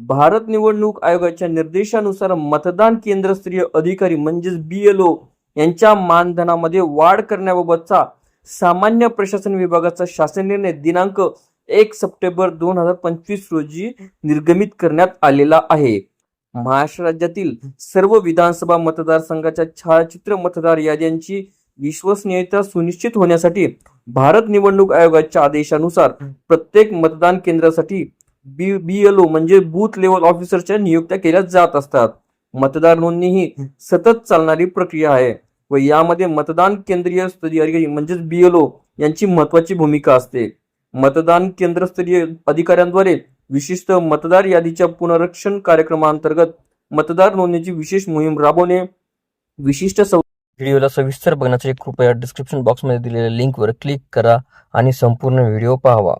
भारत निवडणूक आयोगाच्या निर्देशानुसार मतदान केंद्रस्तरीय अधिकारी म्हणजेच बी एल ओ यांच्या मानधनामध्ये वाढ करण्याबाबतचा सामान्य प्रशासन विभागाचा शासन निर्णय दिनांक एक सप्टेंबर दोन हजार पंचवीस रोजी निर्गमित करण्यात आलेला आहे. महाराष्ट्र राज्यातील सर्व विधानसभा मतदारसंघाच्या छायाचित्र मतदार याद्यांची विश्वसनीयता सुनिश्चित होण्यासाठी भारत निवडणूक आयोगाच्या आदेशानुसार प्रत्येक मतदान केंद्रासाठी बी बी एलो म्हणजे बूथ लेवल ऑफिसरच्या नियुक्त्या केल्या जात असतात. मतदार नोंदणी ही सतत चालणारी प्रक्रिया आहे व यामध्ये मतदान केंद्रीय स्तरीय अधिकारी म्हणजेच बीएलओ यांची महत्वाची भूमिका असते. मतदान केंद्रस्तरीय अधिकाऱ्यांद्वारे विशिष्ट मतदार यादीच्या पुनरक्षण कार्यक्रमांतर्गत मतदार नोंदणीची विशेष मोहीम राबवणे विशिष्ट सव व्हिडिओला सविस्तर बघण्यासाठी कृपया डिस्क्रिप्शन बॉक्समध्ये दिलेल्या लिंकवर क्लिक करा आणि संपूर्ण व्हिडिओ पाहावा.